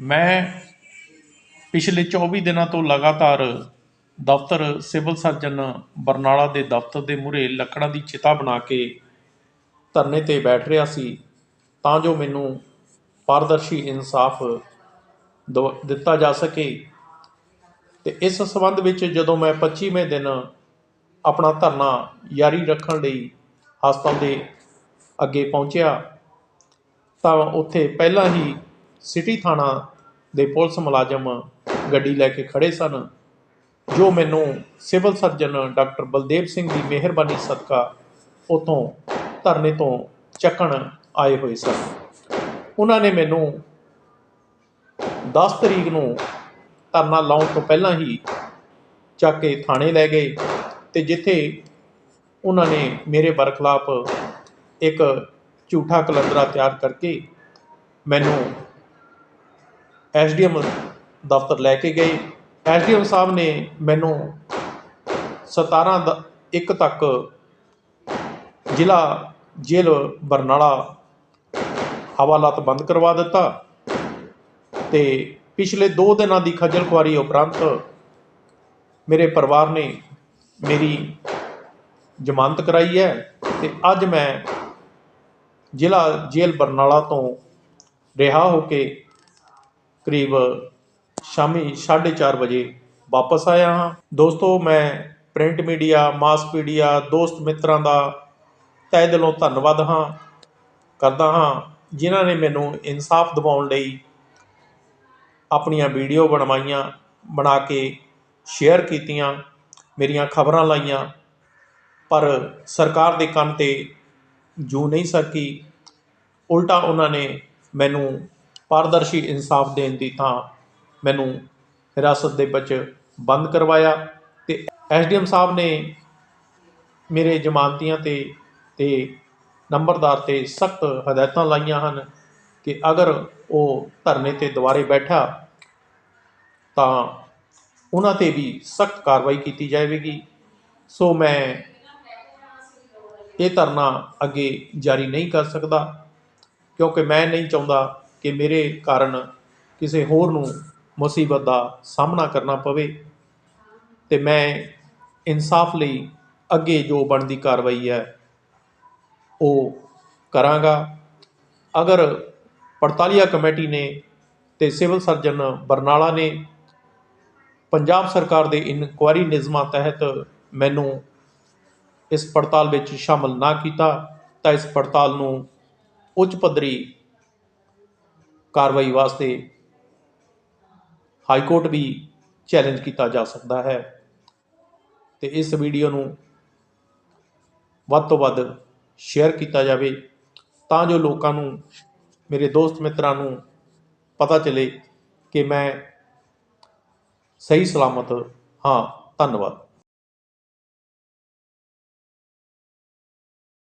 ਮੈਂ ਪਿਛਲੇ 24 ਦਿਨਾਂ ਤੋਂ ਲਗਾਤਾਰ ਦਫ਼ਤਰ ਸਿਵਲ ਸਰਜਨ ਬਰਨਾਲਾ ਦੇ ਦਫ਼ਤਰ ਦੇ ਮੂਹਰੇ ਲੱਕੜਾਂ ਦੀ ਚਿਤਾ ਬਣਾ ਕੇ ਧਰਨੇ ਤੇ ਬੈਠ ਰਿਹਾ ਸੀ, ਤਾਂ ਜੋ ਮੈਨੂੰ ਪਾਰਦਰਸ਼ੀ ਇਨਸਾਫ ਦਵ- ਦਿੱਤਾ ਜਾ ਸਕੇ। ਤੇ ਇਸ ਸੰਬੰਧ ਵਿੱਚ ਜਦੋਂ ਮੈਂ 25ਵੇਂ ਦਿਨ ਆਪਣਾ ਧਰਨਾ ਜਾਰੀ ਰੱਖਣ ਲਈ ਹਸਪਤਾਲ ਦੇ ਅੱਗੇ ਪਹੁੰਚਿਆ, ਤਾਂ ਉੱਥੇ ਪਹਿਲਾਂ ਹੀ ਸਿਟੀ ਥਾਣਾ ਦੇ ਪੁਲਿਸ ਮੁਲਾਜ਼ਮ ਗੱਡੀ ਲੈ ਕੇ ਖੜੇ ਸਨ, ਜੋ ਮੈਨੂੰ civil surgeon doctor Baldev Singh ਦੀ ਮਿਹਰਬਾਨੀ ਸਦਕਾ ਉਤੋਂ ਧਰਨੇ ਤੋਂ ਚੱਕਣ ਆਏ ਹੋਏ ਸਨ। ਉਹਨਾਂ ਨੇ ਮੈਨੂੰ 10 ਤਰੀਕ ਨੂੰ ਧਰਨਾ ਲਾਉਣ ਤੋਂ ਪਹਿਲਾਂ ਹੀ ਚੱਕ ਕੇ ਥਾਣੇ ਲੈ ਗਏ ਤੇ ਜਿੱਥੇ ਉਹਨਾਂ ਨੇ ਮੇਰੇ ਬਰਖਲਾਫ ਇੱਕ ਝੂਠਾ ਕਲੰਦਰਾ ਤਿਆਰ ਕਰਕੇ ਮੈਨੂੰ ਐਸਡੀਐਮ ਦਫ਼ਤਰ ਲੈ ਕੇ ਗਏ ਐਸਡੀਐਮ ਸਾਹਿਬ ਨੇ ਮੈਨੂੰ 17 ਦ- ਇੱਕ ਤੱਕ ਜ਼ਿਲ੍ਹਾ ਜੇਲ੍ਹ ਬਰਨਾਲਾ ਹਵਾਲਾਤ ਬੰਦ ਕਰਵਾ ਦਿੱਤਾ ਤੇ ਪਿਛਲੇ 2 ਦਿਨਾਂ ਦੀ ਖੱਜਲ ਖੁਆਰੀ ਉਪਰੰਤ ਮੇਰੇ ਪਰਿਵਾਰ ਨੇ ਮੇਰੀ ਜ਼ਮਾਨਤ ਕਰਾਈ ਹੈ ਤੇ ਅੱਜ ਮੈਂ ਜ਼ਿਲ੍ਹਾ ਜੇਲ੍ਹ ਬਰਨਾਲਾ ਤੋਂ ਰਿਹਾ ਹੋ ਕੇ ਕਰੀਬ ਸ਼ਾਮੀ 4:30 ਵਜੇ ਵਾਪਸ ਆਇਆ ਹਾਂ। ਦੋਸਤੋ, ਮੈਂ ਪ੍ਰਿੰਟ ਮੀਡੀਆ, ਮਾਸ ਮੀਡੀਆ, ਦੋਸਤ ਮਿੱਤਰਾਂ ਦਾ ਤਹਿ ਦਿਲੋਂ ਧੰਨਵਾਦ ਹਾਂ, ਕਰਦਾ ਹਾਂ, ਜਿਨ੍ਹਾਂ ਨੇ ਮੈਨੂੰ ਇਨਸਾਫ ਦਿਵਾਉਣ ਲਈ ਆਪਣੀਆਂ ਵੀਡੀਓ ਬਣਵਾਈਆਂ, ਬਣਾ ਕੇ ਸ਼ੇਅਰ ਕੀਤੀਆਂ, ਮੇਰੀਆਂ ਖਬਰਾਂ ਲਾਈਆਂ, ਪਰ ਸਰਕਾਰ ਦੇ ਕੰਨ ਤੇ ਜੂ ਨਹੀਂ ਸਕੀ ਉਲਟਾ ਉਹਨਾਂ ਨੇ ਮੈਨੂੰ ਪਾਰਦਰਸ਼ੀ ਇਨਸਾਫ ਦੇਣ ਦੀ ਥਾਂ ਮੈਨੂੰ ਹਿਰਾਸਤ ਦੇ ਵਿੱਚ ਬੰਦ ਕਰਵਾਇਆ ਤੇ ਐਸਡੀਐਮ ਸਾਹਿਬ ਨੇ ਮੇਰੇ ਜ਼ਮਾਨਤੀਆਂ ਤੇ ਤੇ ਨੰਬਰਦਾਰ ਤੇ ਸਖਤ ਹਦਾਇਤਾਂ ਲਾਈਆਂ ਹਨ ਕਿ ਅਗਰ ਉਹ ਧਰਨੇ ਤੇ ਦੁਬਾਰੇ ਬੈਠਾ ਤਾਂ ਉਹਨਾਂ ਤੇ ਵੀ ਸਖਤ ਕਾਰਵਾਈ ਕੀਤੀ ਜਾਵੇਗੀ। ਸੋ ਮੈਂ ਇਹ ਧਰਨਾ ਅੱਗੇ ਜਾਰੀ ਨਹੀਂ ਕਰ ਸਕਦਾ ਕਿਉਂਕਿ ਮੈਂ ਨਹੀਂ ਚਾਹੁੰਦਾ ਕਿ ਮੇਰੇ ਕਾਰਨ ਕਿਸੇ ਹੋਰ ਨੂੰ ਮੁਸੀਬਤ ਦਾ ਸਾਹਮਣਾ ਕਰਨਾ ਪਵੇ ਤੇ ਮੈਂ ਇਨਸਾਫ ਲਈ ਅੱਗੇ ਜੋ ਬਣਦੀ ਕਾਰਵਾਈ ਹੈ, ਉਹ ਕਰਾਂਗਾ। ਅਗਰ ਪੜਤਾਲੀਆ ਕਮੇਟੀ ਨੇ ਤੇ ਸਿਵਲ ਸਰਜਨ ਬਰਨਾਲਾ ਨੇ ਪੰਜਾਬ ਸਰਕਾਰ ਦੇ ਇਨਕੁਆਇਰੀ ਨਿਯਮਾਂ ਤਹਿਤ ਮੈਨੂੰ ਇਸ ਪੜਤਾਲ ਵਿੱਚ ਸ਼ਾਮਲ ਨਾ ਕੀਤਾ, ਤਾਂ ਇਸ ਪੜਤਾਲ ਨੂੰ ਉੱਚ ਪੱਧਰੀ ਕਾਰਵਾਈ ਵਾਸਤੇ ਹਾਈ ਕੋਰਟ ਵੀ ਚੈਲੰਜ ਕੀਤਾ ਜਾ ਸਕਦਾ ਹੈ। ਤੇ ਇਸ ਵੀਡੀਓ ਨੂੰ ਵੱਧ ਤੋਂ ਵੱਧ ਸ਼ੇਅਰ ਕੀਤਾ ਜਾਵੇ ਤਾਂ ਜੋ ਲੋਕਾਂ ਨੂੰ, ਮੇਰੇ ਦੋਸਤ ਮਿੱਤਰਾਂ ਨੂੰ ਪਤਾ ਚੱਲੇ ਕਿ ਮੈਂ ਸਹੀ ਸਲਾਮਤ ਹਾਂ। ਧੰਨਵਾਦ।